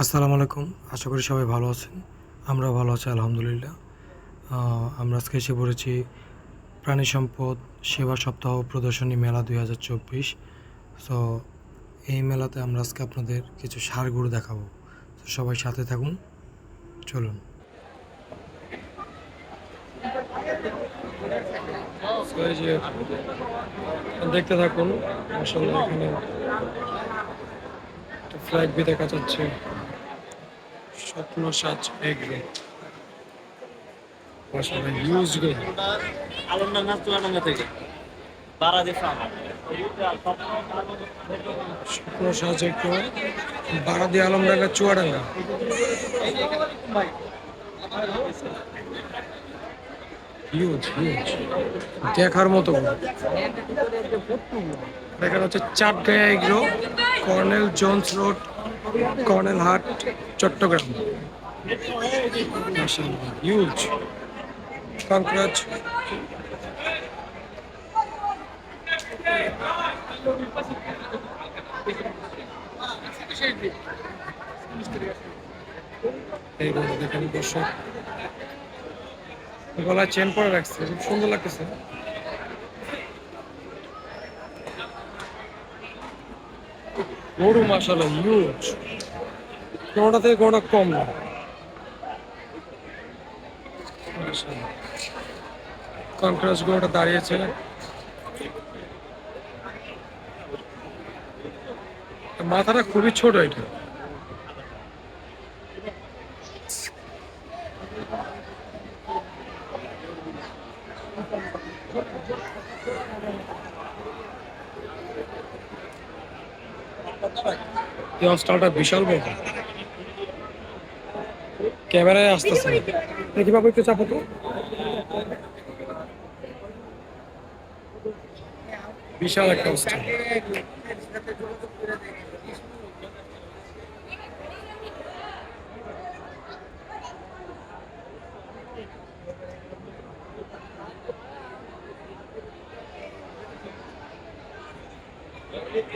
আসসালামু আলাইকুম। আশা করি সবাই ভালো আছেন। আমরাও ভালো আছি, আলহামদুলিল্লাহ। আমরা আজকে এসে পড়েছি প্রাণী সম্পদ সেবা সপ্তাহ প্রদর্শনী মেলা দুই হাজার চব্বিশ। সো এই মেলাতে আমরা আজকে আপনাদের কিছু সারগুলো দেখাবো। তো সবাই সাথে থাকুন, চলুন। দেখতে থাকুন আসলে এখানে ফ্ল্যাগ বি দেখা যাচ্ছে। স্বপ্ন সাজ এগ্রো হিউজ গো। আলমডাঙ্গা চুয়াডাঙ্গা থেকে Baradi farm Swapno Saj agro, Baradi Alamdanga, Chuadanga. Huge huge দেখার মতো বড়। দেখা যাচ্ছে Chatgaiya agro, Colonel Jones Road Colonel Hat Chattogram এইগুলো দেখেন দর্শক গলায় চেন পরে রাখছে খুব সুন্দর লাগতেছে। গরু মাসালা হিউজ কোনোটা থেকে কোনোটা কম না। কনক্রাস গরুটা দাঁড়িয়েছে। মাথাটা খুবই ছোট এটা। এই অস্টালটা বিশাল বড়। ক্যামেরায় আসতেছে। দেখি বাবু একটু চাপো তো? বিশাল একটা অস্টাল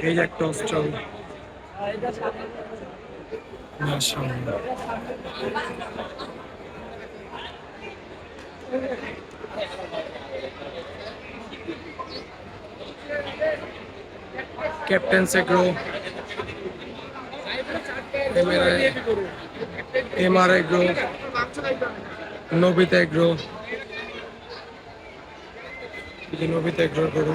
এই একটা মাশাআল্লাহ captain সেগ্রো MR agro Nabita agro Nabita এগ্রোর গরু।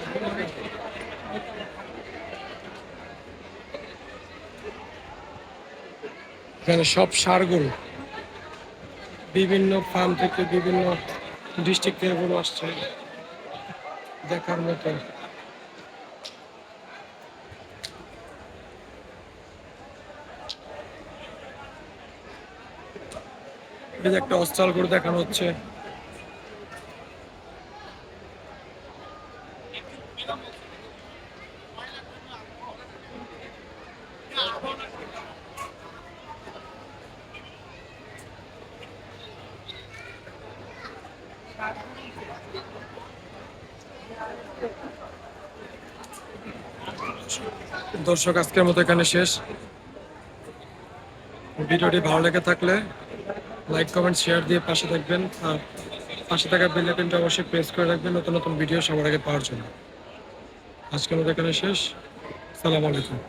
এখানে সব সার গরু। বিভিন্ন ফার্ম থেকে বিভিন্ন ডিস্ট্রিক্ট থেকে গরু আসছে। দেখার মতো। একটা অস্ট্রাল গরু দেখানো হচ্ছে। দর্শক, আজকের মতো এখানে শেষ। ভিডিওটি ভালো লেগে থাকলে লাইক, কমেন্ট, শেয়ার দিয়ে পাশে থাকবেন। আর পাশে থাকা বেল আইকনটা অবশ্যই প্রেস করে রাখবেন নতুন নতুন ভিডিও সবার আগে পাওয়ার জন্য। আজকের মতো এখানে শেষ। সালাম আলাইকুম।